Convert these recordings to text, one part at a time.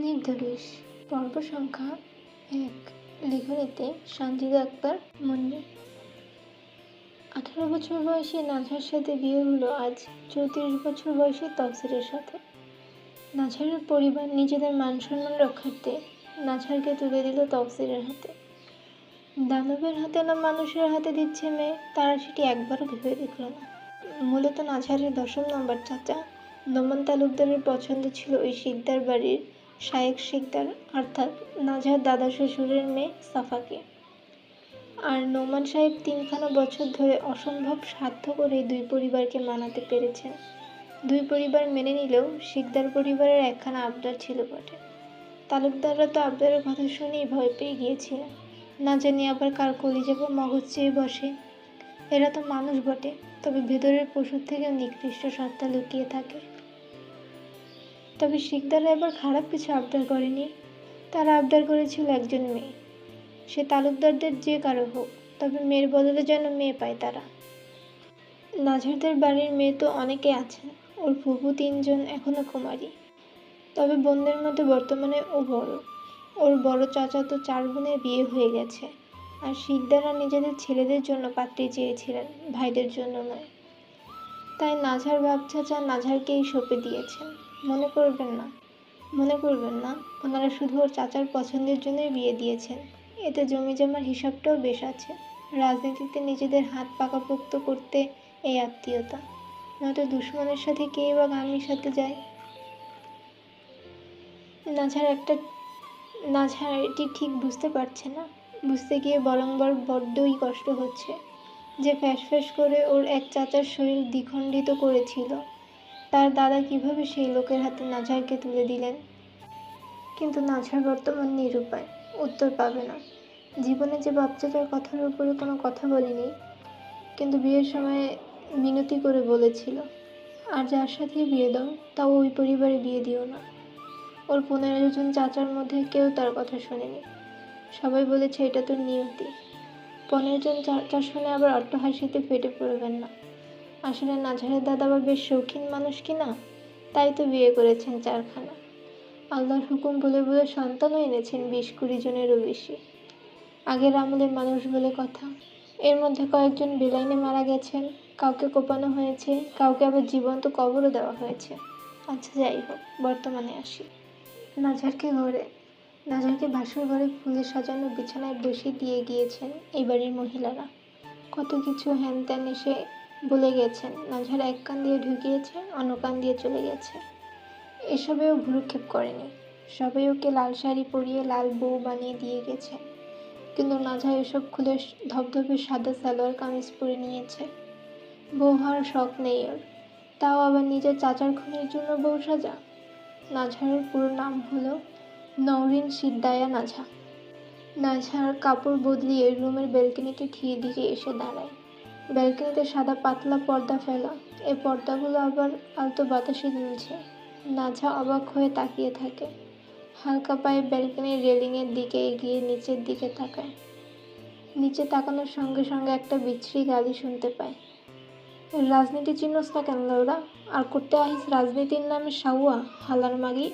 নির্দোষ পর্ব সংখ্যা এক। লেখনীতে সঞ্জিদা আক্তার, মুন্নি। আঠারো বছর বয়সী নাঝার সাথে বিয়ে হলো আজ চৌত্রিশ বছর বয়সী তফসিরের সাথে। নাঝারের পরিবার নিজেদের মান সম্মান রক্ষার্থে নাঝারকে তুলে দিল তফসিরের হাতে। দানবের হাতে না মানুষের হাতে দিচ্ছে মেয়ে, তারা সেটি একবারও ভেবে দেখল না। মূলত নাঝারের দশম নম্বর চাচা নোমান তালুকদারের পছন্দ ছিল ওই শিকদার বাড়ির শায়েক শিকদার, অর্থাৎ নাঝার দাদা শ্বশুরের মেয়ে সাফাকে। আর নোমান সাহেব তিনখানা বছর ধরে অসম্ভব সাধ্য করে দুই পরিবারকে মানাতে পেরেছেন। দুই পরিবার মেনে নিলেও শিকদার পরিবারের একখানা আবদার ছিল বটে। তালুকদাররা তো আবদারের কথা শুনেই ভয় পেয়ে গিয়েছিলেন। না জানি আবার কার কলিজা মগজ চেয়ে বসে। এরা তো মানুষ বটে, তবে ভেতরের পশুর থেকেও নিকৃষ্ট সত্তা লুকিয়ে থাকে। তবে শিকদাররা এবার খারাপ কিছু আবদার করেনি। তারা আবদার করেছিল একজন মেয়ে। সে তালুকদারদের যে কারও হোক, তবে মেয়ের বদলে যেন মেয়ে পায় তারা। নাঝারদের বাড়ির মেয়ে তো অনেকে আছেন ওর ফুফু তিনজন এখনও কুমারী। তবে বোনদের মধ্যে বর্তমানে ও বড়। ওর বড় চাচা তো চার বোনের বিয়ে হয়ে গেছে, আর শিকদাররা নিজেদের ছেলেদের জন্য পাত্রী চেয়েছিলেন, ভাইদের জন্য নয়। তাই নাঝার বাপ চাচা নাঝারকেই সঁপে দিয়েছেন। মনে করবেন না। মনে করবেন না, ওনারা শুধু ওর চাচার পছন্দের জন্যই বিয়ে দিয়েছেন। এতে জমি জমার হিসাবটাও বেশ আছে। রাজনীতিতে নিজেদের হাত পাকাপোক্ত করতে এই আত্মীয়তা। নয়তো দুশ্মনের সাথে কে বা গামির সাথে যায়। নাঝার একটা নাঝার এটি ঠিক বুঝতে পারছে না। বুঝতে গিয়ে বরংবার বড্ডই কষ্ট হচ্ছে। যে ফ্যাস ফ্যাস করে ওর এক চাচার শরীর দ্বিখণ্ডিত করেছিল। তার দাদা কীভাবে সেই লোকের হাতে নাঝারকে তুলে দিলেন? কিন্তু নাঝার বর্তমান নিরুপায়, উত্তর পাবে না। জীবনে যে বাচ্চাটার কথার উপরে কোনো কথা বলিনি, কিন্তু বিয়ের সময় মিনতি করে বলেছিল, আর যার সাথে বিয়ে দাও, তাও ওই পরিবারে বিয়ে দিও না। ওর পনেরো জন চাচার মধ্যে কেউ তার কথা শোনেনি। সবাই বলেছে এটা তোর নিয়তি। পনেরো জন চাচা শুনে আবার অট্টহাসিতে ফেটে পড়বেন না। আসলে নাঝারের দাদা বা বেশ শৌখিন মানুষ কি না? তাই তো বিয়ে করেছেন চারখানা। আল্লাহর হুকুম বলে বলে সন্তানও এনেছেন বিশ কুড়ি জনেরও বেশি আগের আমলের মানুষ বলে কথা, এর মধ্যে কয়েকজন বেলাইনে মারা গেছেন, কাউকে কোপানো হয়েছে, কাউকে আবার জীবন্ত কবরও দেওয়া হয়েছে। আচ্ছা যাই হোক, বর্তমানে আসি। নাঝারকে ঘরে, নাজারকে বাসর ঘরে ফুলে সাজানো বিছানায় বসিয়ে দিয়ে গিয়েছেন এই বাড়ির মহিলারা। কত কিছু হ্যান ত্যান এসে বলে গেছেন নাঝার এক কান দিয়ে ঢুকিয়েছে অন্য কান দিয়ে চলে গেছে এসবেও ভুরুক্ষেপ করেনি। সবাই ওকে লাল শাড়ি পরিয়ে লাল বউ বানিয়ে দিয়ে গেছে। কিন্তু নাঝা এসব খুলে ধবধবে সাদা সালোয়ার কামিজ পরে নিয়েছে। বউ হওয়ার শখ নেই ওর। তাও আবার নিজের চাচার খুনের জন্য বউ সাজা? নাঝারের পুরো নাম হলো নওরিন সিদ্দায়া নাঝা নাঝার কাপড় বদলিয়ে রুমের ব্যালকনিতে ধীরে ধীরে এসে দাঁড়ায়। ব্যালকনিতে সাদা পাতলা পর্দা ফেলা। এই পর্দাগুলো আবার আলতো বাতাসে দুলছে নাঝা অবাক হয়ে তাকিয়ে থাকে। হালকা পায়ে ব্যালকনির রেলিংয়ের দিকে এগিয়ে নিচের দিকে তাকায়। নিচে তাকানোর সঙ্গে সঙ্গে একটা বিচ্ছিরি গালি শুনতে পায়। রাজনীতি চিনস না কেন ওরা আর করতে আহিস রাজনীতির নামে সাউয়া হালার মাগি?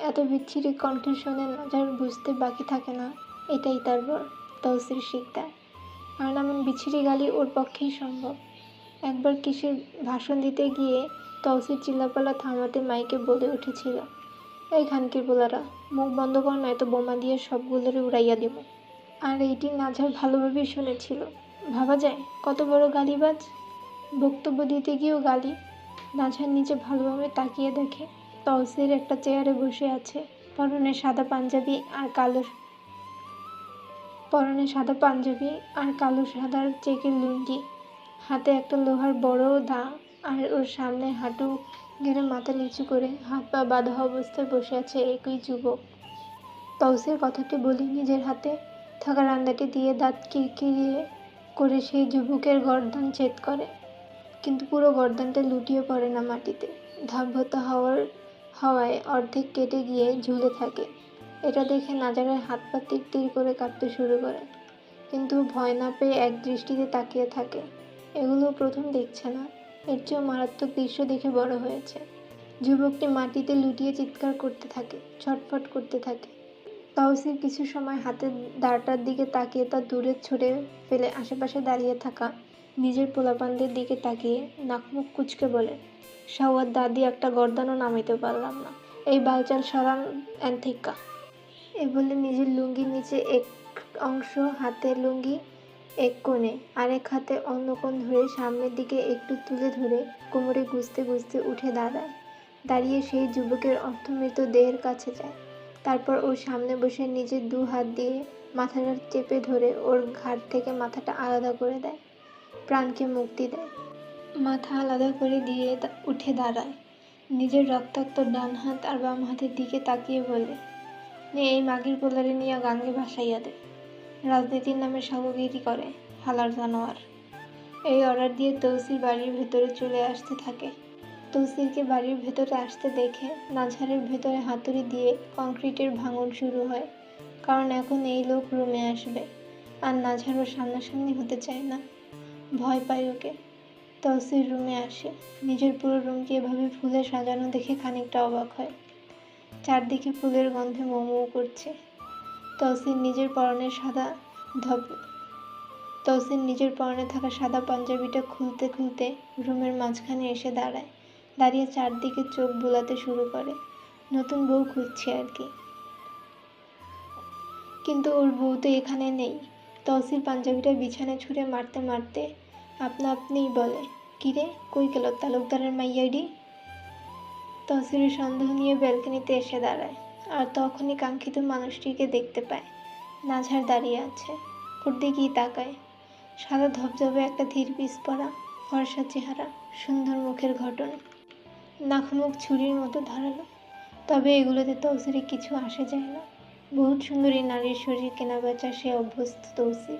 এত বিচ্ছিরি কণ্ঠ শুনে নাজার বুঝতে বাকি থাকে না। এটাই তার বর তহসির শিকদার। কারণ এমন বিচ্ছিরি গালি ওর পক্ষেই সম্ভব। একবার কিসের ভাষণ দিতে গিয়ে তহসির চিল্লাপালা থামাতে মাইকে বলে উঠেছিল, এই খানকির বোলারা, মুখ বন্ধ কর, নয়তো বোমা দিয়ে সবগুলোরে উড়াইয়া দেব। আর এইটি নাঝার ভালোভাবেই শুনেছিল। ভাবা যায়, কত বড় গালিবাজ? বক্তব্য দিতে গিয়েও গালি। নাঝার নিচে ভালোভাবে তাকিয়ে দেখে তহসির একটা চেয়ারে বসে আছে, পরনে সাদা পাঞ্জাবি আর কালো পরনে সাদা পাঞ্জাবি আর কালো সাদার চেকের লুঙ্গি। হাতে একটা লোহার বড় দা আর ওর সামনে হাঁটু গেড়ে মাথা নিচু করে হাত পা বাঁধা অবস্থায় বসে আছে একই যুবক। তহসির কথাটি বলে নিজের হাতে থাকা রান্দাটি দিয়ে দাঁত কিরকিরিয়ে করে সেই যুবকের গর্দান ছেদ করে। কিন্তু পুরো গর্দানটা লুটিয়ে পড়ে না মাটিতে। ধাপভতা হওয়ার হাওয়ায় অর্ধেক কেটে গিয়ে ঝুলে থাকে। এটা দেখে নাজারের হাত পা তীর করে কাঁপতে শুরু করে। কিন্তু ভয় না পেয়ে এক দৃষ্টিতে তাকিয়ে থাকে। এগুলো প্রথম দেখছে না। এর চেয়েও মারাত্মক দৃশ্য দেখে বড় হয়েছে। যুবকটি মাটিতে লুটিয়ে চিৎকার করতে থাকে, ছটফট করতে থাকে। তহসিল কিছু সময় হাতের দাঁড়টার দিকে তাকিয়ে তা দূরে ছড়ে ফেলে আশেপাশে দাঁড়িয়ে থাকা নিজের পোলাপানদের দিকে তাকিয়ে নাকমুখ কুচকে বলে সাওয়ার দাদি, একটা গর্দানও নামাইতে পারলাম না। এই বালচাল সরান অ্যান্থিকা। এ বলে নিজের লুঙ্গির নিচে এক অংশ, হাতে লুঙ্গি এক কোণে, আরেক হাতে অন্য কোণ ধরে সামনের দিকে একটু তুলে ধরে কোমরে গুজতে গুজতে উঠে দাঁড়ায়। দাঁড়িয়ে সেই যুবকের অর্থমৃত দেহের কাছে যায়। তারপর ওর সামনে বসে নিজের দু হাত দিয়ে মাথাটা চেপে ধরে ওর ঘাট থেকে মাথাটা আলাদা করে দেয়, প্রাণকে মুক্তি দেয়। মাথা আলাদা করে দিয়ে উঠে দাঁড়ায়। নিজের রক্তাক্ত ডান হাত আর বাম হাতের দিকে তাকিয়ে বলে নে এই মাগির পোলারে নিয়ে গাঙ্গে ভাসাইয়া দে। রাজনীতির নামে সাবগিরি করে, হালার জানোয়ার। এই অর্ডার দিয়ে তৌসির বাড়ির ভেতরে চলে আসতে থাকে। তৌসিরকে বাড়ির ভেতরে আসতে দেখে নাঝারের ভেতরে হাতুড়ি দিয়ে কংক্রিটের ভাঙন শুরু হয়, কারণ এখন এই লোক রুমে আসবে। আর নাঝারও সামনাসামনি হতে চায় না। ভয় পায় ওকে। তৌসির রুমে আসে। নিজের পুরো রুমকে এভাবে ফুলে সাজানো দেখে খানিকটা অবাক হয়। চারদিকে ফুলের গন্ধে মোমো করছে। তহসিন নিজের পরনের সাদা ধপ, তহসিন নিজের পরনে থাকা সাদা পাঞ্জাবিটা খুলতে খুলতে রুমের মাঝখানে এসে দাঁড়ায়। দাঁড়িয়ে চারদিকে চোখ বুলাতে শুরু করে। নতুন বউ খুঁজছে আর কি। কিন্তু ওর বউ তো এখানে নেই। তহসিল পাঞ্জাবিটা বিছানায় ছুঁড়ে মারতে মারতে আপনা আপনিই বলে, কিরে, কই গেল তালুকদারের মাইয়াডি তহসিলের সন্দেহ নিয়ে ব্যালকনিতে এসে দাঁড়ায় আর তখনই কাঙ্ক্ষিত মানুষটিকে দেখতে পায়। নাঝার দাঁড়িয়ে আছে, ওর দিকেই তাকায়। সাদা ধবধবে একটা ধীর পিস পরা ফর্সা চেহারা, সুন্দর মুখের ঘটন। নাকমুখ ছুরির মতো ধারালো। তবে এগুলোতে তৌসিরে কিছু আসে যায় না। বহুত সুন্দরী নারীর শরীর কেনা বেচা সে অভ্যস্ত তৌসির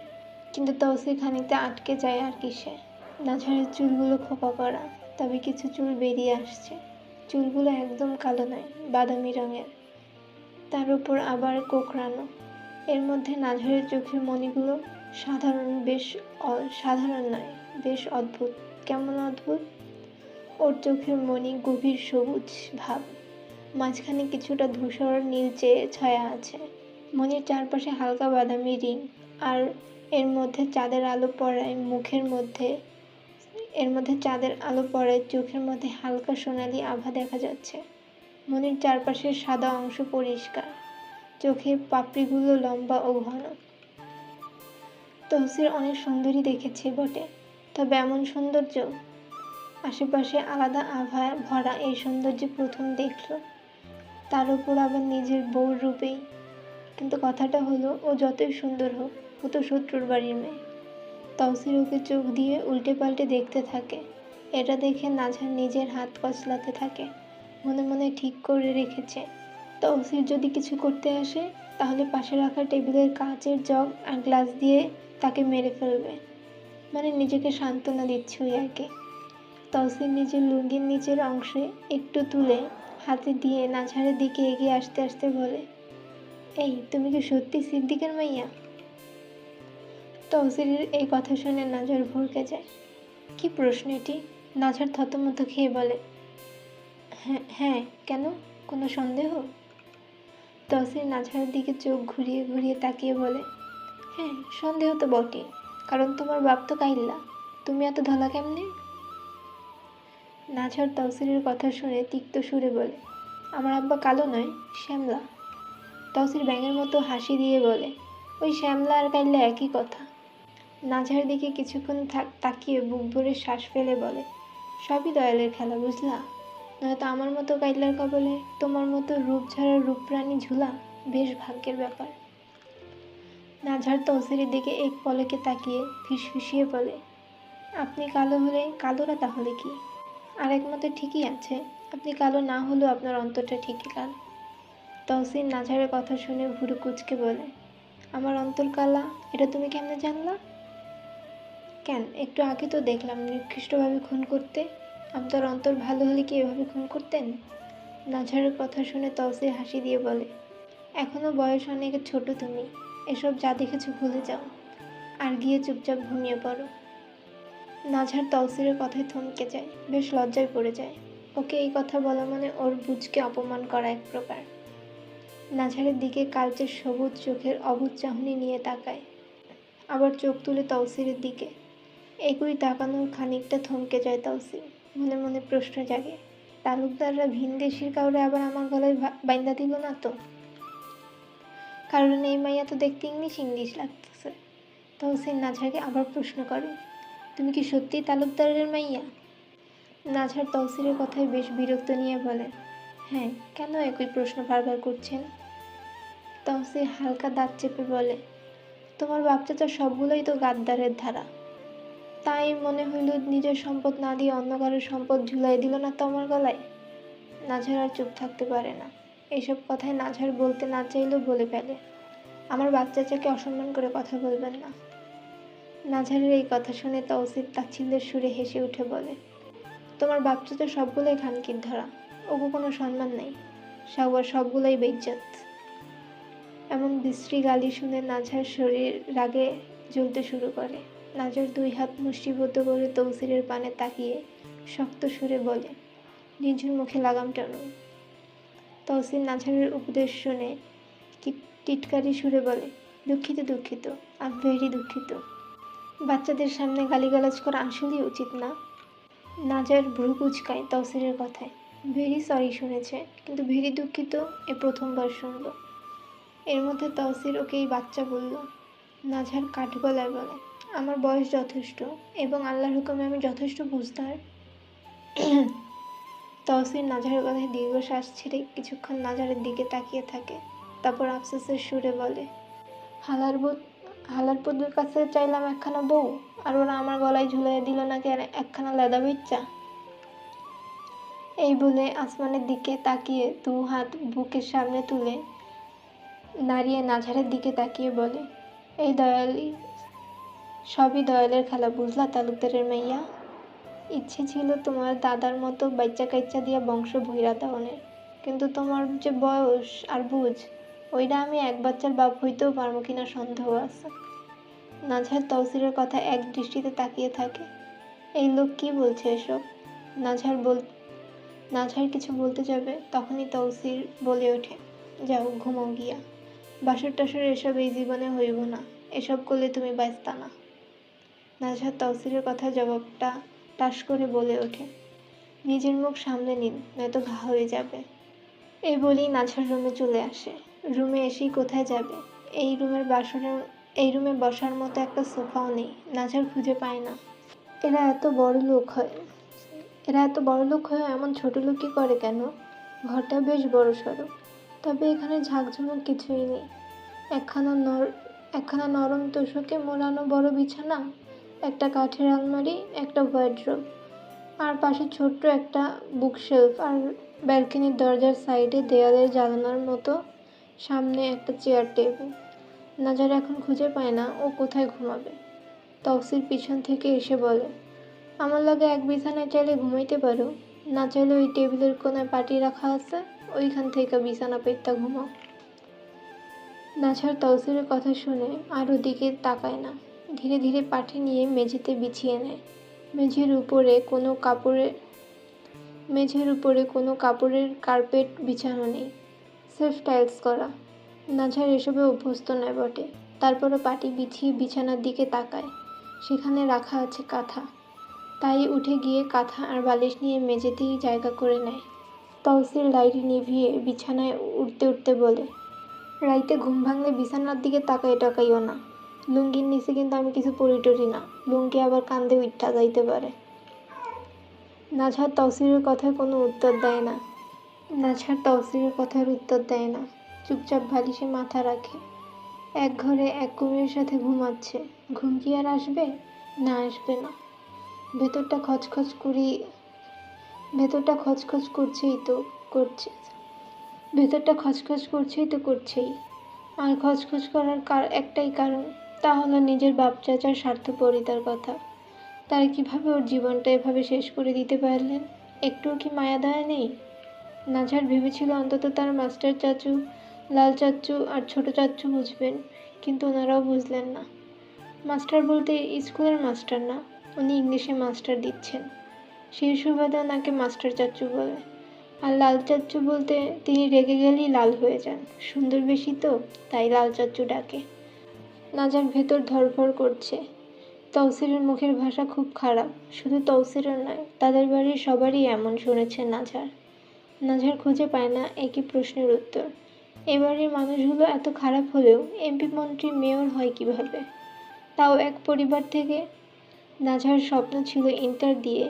কিন্তু তৌসির খানিকটা আটকে যায় আর কিসে। নাঝারের চুলগুলো খোপা করা, তবে কিছু চুল বেরিয়ে আসছে। চুলগুলো একদম কালো নয়, বাদামি রঙের। তার উপর আবার কোকড়ানো। এর মধ্যে নাঝারের চোখের মণিগুলো সাধারণ, বেশ সাধারণ নয়, বেশ অদ্ভুত। কেমন অদ্ভুত? ওর চোখের মণি গভীর সবুজ ভাব। মাঝখানে কিছুটা ধূসর নীলচে ছায়া আছে। মণির চারপাশে হালকা বাদামি রিং, আর এর মধ্যে চাঁদের আলো পড়ায় মুখের মধ্যে মধ্যে চাঁদের আলো পড়ায় চোখের মধ্যে হালকা সোনালি আভা দেখা যাচ্ছে। মনির চারপাশের সাদা অংশ পরিষ্কার। চোখে পাপড়িগুলো লম্বা ও ঘন। তহসির অনেক সুন্দরী দেখেছে বটে, তবে এমন সৌন্দর্য, আশেপাশে আলাদা আভায় ভরা এই সৌন্দর্য প্রথম দেখল। তার উপর আবার নিজের বউর রূপেই। কিন্তু কথাটা হলো, ও যতই সুন্দর হোক, ও তো শত্রুর বাড়ির মেয়ে। তহসির ওকে চোখ দিয়ে উল্টে পাল্টে দেখতে থাকে। এটা দেখে নাঝার নিজের হাত কচলাতে থাকে। মনে মনে ঠিক করে রেখেছে। তহসির যদি কিছু করতে আসে, তাহলে পাশে রাখা টেবিলের কাচের জগ আর গ্লাস দিয়ে তাকে মেরে ফেলবে। মানে নিজেকে সান্ত্বনা দিচ্ছে ওই আর কি। তহসিল নিজের লুঙ্গির নিচের অংশে একটু তুলে হাতে দিয়ে নাঝারের দিকে এগিয়ে আসতে আসতে বলে, এই, তুমি কি সত্যি সিদ্দিকের মাইয়া? তহসিলের এই কথা শুনে নাঝার ভরকে যায়। কি প্রশ্ন এটি? নাঝার থতমত খেয়ে বলে হ্যাঁ হ্যাঁ কেন? কোনো সন্দেহ? তহসিল নাঝারের দিকে চোখ ঘুরিয়ে ঘুরিয়ে তাকিয়ে বলে হ্যাঁ সন্দেহ তো বটে কারণ তোমার বাপ তো কাইল্লা। তুমি এত ধলা কেমনে? নাঝার তহসিলের কথা শুনে তিক্ত সুরে বলে, আমার আব্বা কালো নয়, শ্যামলা। তহসিল ব্যাঙের মতো হাসি দিয়ে বলে, ওই শ্যামলা আর কাইল্লা একই কথা। নাঝার দিকে কিছুক্ষণ তাকিয়ে বুক ভরে শ্বাস ফেলে বলে, সবই দয়ালের খেলা, বুঝলা? নয়তো আমার মতো কাইল্লার কবলে তোমার মতো রূপ ছাড়া রূপরানী ঝুলা বেশ ভাগ্যের ব্যাপার। নাঝার তহসিলের দিকে এক পলকে তাকিয়ে ফিসফিসিয়ে বলে, আপনি কালো হলে কালোরা তাহলে কি? আরেক মতে ঠিকই আছে, আপনি কালো না হলেও আপনার অন্তরটা ঠিকই কালো। তহসিল নাঝারের কথা শুনে ভুরু কুচকে বলে, আমার অন্তর কালা, এটা তুমি কেমনে জানলা? কেন? একটু আগে তো দেখলাম নিকৃষ্টভাবে খুন করতে। আপনার অন্তর ভালো হলে কি এভাবে খুন করতেন? নাঝারের কথা শুনে তহসিল হাসি দিয়ে বলে এখনও বয়স অনেক ছোট তুমি। এসব যা দেখেছ ভুলে যাও। আর গিয়ে চুপচাপ ঘুমিয়ে পড়ো। নাঝার তহসিলের কথায় থমকে যায়, বেশ লজ্জায় পড়ে যায়। ওকে এই কথা বলা মানে ওর বুঝকে অপমান করা এক প্রকার। নাঝারের দিকে কালচে সবুজ চোখের অবুজ চাহনি নিয়ে তাকায়। আবার চোখ তুলে তৌসিরের দিকে। একই তাকানোর খানিকটা থমকে যায় তৌসির মনে মনে প্রশ্ন জাগে, তালুকদাররা ভিনদেশির কাউরে আবার আমার গলায় বাইন্দা দিল না তো? কারণ এই মাইয়া তো দেখতে ইংলিশ ইংলিশ লাগতেছে। তহসিন নাঝারকে আবার প্রশ্ন করে, তুমি কি সত্যি তালুকদারের মাইয়া? নাঝার তহসিলের কথায় বেশ বিরক্ত নিয়ে বলে হ্যাঁ কেন একই প্রশ্ন বারবার করছেন? তহসিল হালকা দাঁত চেপে বলে, তোমার বাচ্চাটা সবগুলোই তো গাদ্দারের ধারা। তাই মনে হইল নিজের সম্পদ না দিয়ে অন্য কারোর সম্পদ ঝুলাই দিল না তোমার গলায়? নাঝার আর চুপ থাকতে পারে না। এইসব কথায় নাঝার বলতে না চাইলেও বলে ফেলে। আমার বাচ্চা বাচ্চাটাকে অসম্মান করে কথা বলবেন না। নাঝারের এই কথা শুনে তৌসিফ তাচ্ছিল্যের সুরে হেসে উঠে বলে, তোমার বাচ্চাটা সবগুলোই খানকির ধরা, ওগো কোনো সম্মান নেই। সবার সবগুলোই বেজ্জত এমন বিশ্রী গালি শুনে নাঝার শরীর রাগে জ্বলতে শুরু করে। নাজার দুই হাত মুষ্টিবদ্ধ করে তৌসিরের পানে তাকিয়ে শক্ত সুরে বলে নিঝুর মুখে লাগাম টানুন তৌসির নাঝারের উপদেশ শুনে টিটকারি সুরে বলে, দুঃখিত দুঃখিত আম ভেরি দুঃখিত। বাচ্চাদের সামনে গালিগালাজ করা আসলেই উচিত না। নাজার ভ্রু কুচকায় তৌসিরের কথায় ভেরি সরি শুনেছে, কিন্তু ভেরি দুঃখিত, এ প্রথমবার শুনল। এর মধ্যে তহসির ওকে এই বাচ্চা বলল নাঝার কাঠগলায় বলে আমার বয়স যথেষ্ট এবং আল্লাহর হুকুমে আমি যথেষ্ট বুঝদার। তহসির নাঝারের কথায় দীর্ঘশ্বাস ছেড়ে কিছুক্ষণ নাজারের দিকে তাকিয়ে থাকে, তারপর আফসোসের সুরে বলে, হালার বউ হালার কাছে চাইলাম একখানা বউ, আর ওরা আমার গলায় ঝুলাই দিল নাকি একখানা লেদা বিচ্চা এই বলে আসমানের দিকে তাকিয়ে দু হাত বুকের সামনে তুলে নাড়িয়ে নাঝারের দিকে তাকিয়ে বলে, এই দয়ালি সবই দয়ালের খেলা, বুঝলা তালুকদারের মাইয়া? ইচ্ছে ছিল তোমার দাদার মতো বাচ্চা কাচ্চা দিয়া বংশ ভৈরা দেওয়ানের কিন্তু তোমার যে বয়স আর বুঝ ওইটা আমি এক বাচ্চার বাপ হইতেও পারব কিনা সন্দেহ আছে। নাঝার তহসিলের কথা এক দৃষ্টিতে তাকিয়ে থাকে। এই লোক কি বলছে এসব? নাঝার বল নাঝার কিছু বলতে যাবে, তখনই তৌসির বলে ওঠে, যাও ঘুমাও গিয়া। বাসর টাসর এসব এই জীবনে হইব না, এসব করলে তুমি ব্যস্তা না। নাঝার তৌসিরের কথা জবাবটা টাস করে বলে ওঠে। নিজের মুখ সামলে নিন, নয়তো ঘা হয়ে যাবে। এই বলেই নাঝার রুমে চলে আসে। রুমে এসেই কোথায় যাবে? এই রুমের বাসরের এই রুমে বসার মতো একটা সোফাও নেই। নাঝার খুঁজে পায় না। এরা এত বড় লোক হয়, এরা এত বড় লোক হয়ে এমন ছোট লোকই করে কেন? ঘরটা বেশ বড় সড়ো, তবে এখানে ঝাঁকঝমক কিছুই নেই। একখানা নর, একখানা নরম তোষকে মোড়ানো বড় বিছানা? একটা কাঠের আলমারি, একটা ওয়ার্ড্রোব আর পাশে ছোট্ট একটা বুকশেলফ আর ব্যালকনির দরজার সাইডে দেয়ালের জ্বালানোর মতো সামনে একটা চেয়ার টেবিল নাজার এখন খুঁজে পায় না ও কোথায় ঘুমাবে। তফসির পিছন থেকে এসে বলে, আমার লগে এক বিছানায় চাইলে ঘুমাইতে পারো। না চাইলে ওই টেবিলের কোনায় পাটি রাখা আছে, ওইখান থেকে বিছানা পেটটা ঘুমাও। নাছার তৌসিরের কথা শুনে আর ওদিকে তাকায় না। ধীরে ধীরে পাটি নিয়ে মেঝেতে বিছিয়ে নেয়। মেঝের উপরে কোনো কাপড়ের মেঝের উপরে কোনো কাপড়ের কার্পেট বিছানো নেই। সেলফ টাইলস করা। নাঝার এসবে অভ্যস্ত নয় বটে। তারপরও পাটি বিছিয়ে বিছানার দিকে তাকায়। সেখানে রাখা আছে কাঁথা। তাই উঠে গিয়ে কাঁথা আর বালিশ নিয়ে মেঝেতেই জায়গা করে নেয়। তহসিল লাইট নিভিয়ে বিছানায় উঠতে উঠতে বলে, রাইতে ঘুম ভাঙলে বিছানার দিকে তাকাই টাকাইও না। লুঙ্গির নিচে কিন্তু আমি কিছু পরি টরি না। লুঙ্গি আবার কান্দে উঠা যাইতে পারে। নাঝার তহসিলের কথায় কোনো উত্তর দেয় না। নাঝার তহসিলের কথার উত্তর দেয় না। চুপচাপ বালিশে মাথা রাখে। এক ঘরে এক কুমিরের সাথে ঘুমাচ্ছে। ঘুম কি আর আসবে? না আসবে না। ভেতরটা খচখচ করি, ভেতরটা খচখচ করছেই তো করছে। ভেতরটা খচখচ করছেই তো করছেই। আর খচখচ করার কার একটাই কারণ তা হলো নিজের বাপ চাচার স্বার্থপরিতার কথা। তারা কীভাবে ওর জীবনটা এভাবে শেষ করে দিতে পারলেন? একটুও কি মায়া দয়া নেই? নাঝার ভেবেছিল অন্তত তার মাস্টার চাচু, লাল চাচ্চু আর ছোট চাচ্চু বুঝবেন, কিন্তু ওনারাও বুঝলেন না। মাস্টার বলতে স্কুলের মাস্টার না, উনি ইংলিশে মাস্টার দিচ্ছেন। সেই সুবাদে ওনাকে মাস্টার চাচ্চু বলে। আর লাল চাচ্চু বলতে তিনি রেগে গেলেই লাল হয়ে যান। সুন্দর বেশি তো, তাই লাল চাচ্চু ডাকে। নাজার ভেতর ধরফর করছে। তৌসিরের মুখের ভাষা খুব খারাপ। শুধু তৌসিরের নয়, তাদের বাড়ির সবারই এমন শুনেছে নাঝার নাঝার খুঁজে পায় না একই প্রশ্নের উত্তর। এবারের মানুষগুলো এত খারাপ হলেও এমপি মন্ত্রী, মেয়র হয় কীভাবে? তাও এক পরিবার থেকে। নাঝার স্বপ্ন ছিল ইন্টার দিয়ে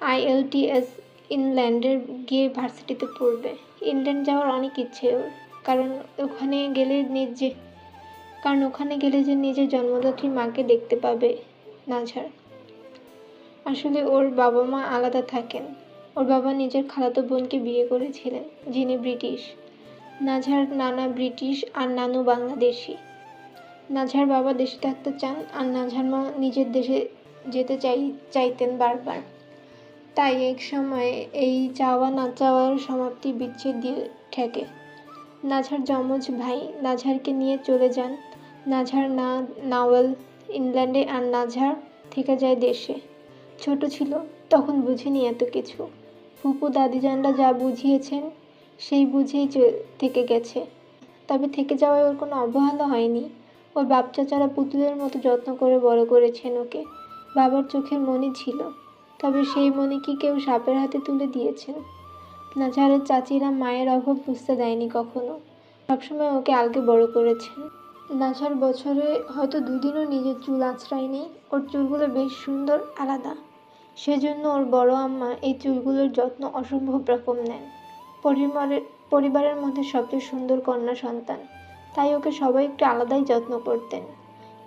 আইএলটিএস ইংল্যান্ডের গিয়ে ভার্সিটিতে পড়বে। ইংল্যান্ড যাওয়ার অনেক ইচ্ছে ওর, কারণ ওখানে গেলে নিজে কারণ ওখানে গেলে যে নিজের জন্মদাত্রী মাকে দেখতে পাবে নাঝার আসলে ওর বাবা মা আলাদা থাকেন। ওর বাবা নিজের খালাতো বোনকে বিয়ে করেছিলেন, যিনি ব্রিটিশ। নাঝার নানা ব্রিটিশ আর নানু বাংলাদেশি। নাঝার বাবা দেশে থাকতে চান আর নাঝার মা নিজের দেশে যেতে চাই, চাইতেন বারবার। তাই এক সময়ে এই চাওয়া না চাওয়ার সমাপ্তি বিচ্ছেদ দিয়ে ঠেকে। নাঝার যমজ ভাই নাঝারকে নিয়ে চলে যান নাঝার না, নাওয়েল ইংল্যান্ডে আর নাঝার থেকে যায় দেশে। ছোট ছিল, তখন বুঝিনি এত কিছু। ফুপু দাদিজানরা যা বুঝিয়েছেন, সেই বুঝেই থেকে গেছে। তবে থেকে যাওয়ায় ওর কোনো অবহেলা হয়নি। ওর বাপ চাচারা পুতুলের মতো যত্ন করে বড় করেছেন ওকে। বাবার চোখের মনি ছিল, তবে সেই মনে কি কেউ সাপের হাতে তুলে দিয়েছেন? নাজারের চাচিরা মায়ের অভাব বুঝতে দেয়নি কখনো। সবসময় ওকে আলগে বড় করেছেন। নাঝার বছরে হয়তো দুদিনও নিজের চুল আঁচড়ায়নি। ওর চুলগুলো বেশ সুন্দর, আলাদা। সেজন্য ওর বড় আম্মা এই চুলগুলোর যত্ন অসম্ভব রকম নেন। পরিবারের পরিবারের মধ্যে সবচেয়ে সুন্দর কন্যা সন্তান। তাই ওকে সবাই একটু আলাদাই যত্ন করতেন।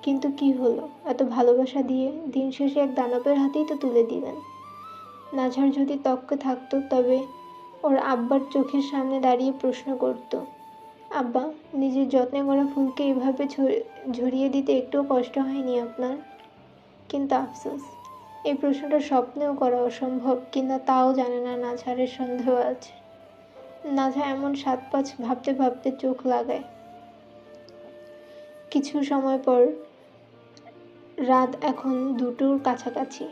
কিন্তু কি হলো? এত ভালোবাসা দিয়ে দিন শেষে এক দানবের হাতেই তো তুলে দিলেন। নাঝার যদি তক্কে থাকতো, তবে ওর আব্বার চোখের সামনে দাঁড়িয়ে প্রশ্ন করতো আব্বা, নিজের যত্নে গড়া ফুলকে এভাবে ঝরিয়ে দিতে একটুও কষ্ট হয়নি আপনার? কিন্তু আফসোস, এই প্রশ্নটা স্বপ্নেও করা অসম্ভব কিংবা তাও জানে না নাঝারের সন্দেহ আছে। নাঝা এমন সাত পাঁচ ভাবতে ভাবতে চোখ লাগায়। কিছু সময় পর, রাত এখন দুটোর কাছাকাছি।